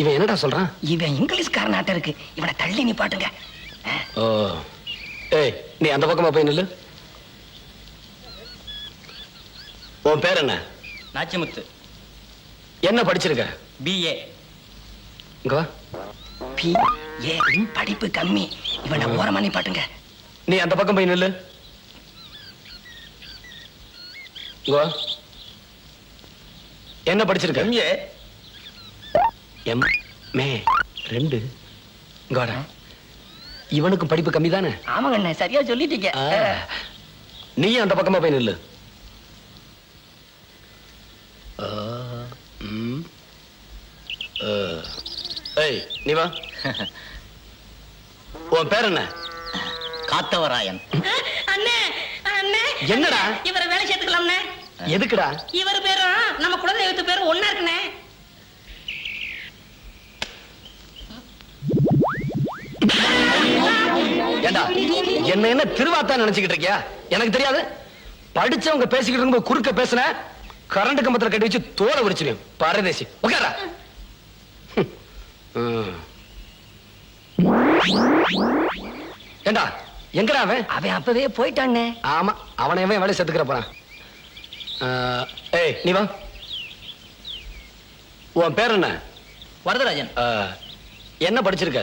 இவன் என்னடா சொல்றான்? இவன் இங்கிலீஷ்காரனாட்ட இருக்கு. இவனை தள்ளி நிப்பாட்டுங்க ஓ. ஏய் நீ அந்த பக்கமா போய் நில்லு. உன் பேர் என்ன? நாச்சிமுத்து. என்ன படிச்சிருக்க? பிஏ இங்க வா. பி ஏ படிப்பு கம்மி. இவனை ஓரமா நிப்பாட்டுங்க நீ அந்த பக்கம் போய் நில்லு. இங்க வா. என்ன படிச்சிருக்க? எம்ஏ எம் மே ரெண்டு. இங்க வாடா இவனுக்கு படிப்பு கம்மி தானே ஆமாங்க அண்ணே சரியா சொல்லிட்டீங்க. நீயும் அந்த பக்கமா போய் நில்லு. ஏய் நீ வா. உன் பேர் என்ன? காத்தவராயன். அண்ணே அண்ணே. என்னடா? இவரை வேலை சேர்த்துக்கலாம்ண்ணே. எதுக்குடா? இவர் பேரும் நம்ம குலதெய்வத்து பேரும் ஒண்ணா இருக்குண்ணே. ஏண்டா என்ன என்ன திருவாத்தா நினைச்சுக்கிட்டு இருக்கியா? எனக்கு தெரியாது. படிச்சவங்க பேசிக்கிட்டு இருக்கும்போது குறுக்க பேசுன கரண்ட் கம்பத்துல கட்டி வச்சு தோலை உரிச்சிருவேன் பரதேசி. உட்காரா. ஏண்டா எங்கடா அவன்? அவன் அப்பவே போயிட்டானே. ஆமா அவனை எவன் வேலை செத்துக்கிற போறான். ஏய் நீ வா. உன் பேர் என்ன? வரதராஜன். என்ன படிச்சிருக்க?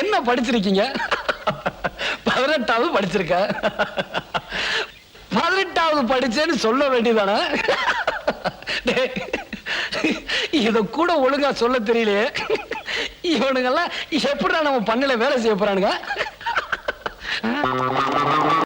என்ன படிச்சிருக்கீங்க? பதினெட்டாவது படிச்சிருக்க. பதினெட்டாவது படிச்சேன்னு சொல்ல வேண்டியதானே? இத கூட ஒழுங்கா சொல்ல தெரியலையே. இவனுங்கெல்லாம் எப்படிடா நம்ம பண்ணல வேலை செய்ய போறானுங்க?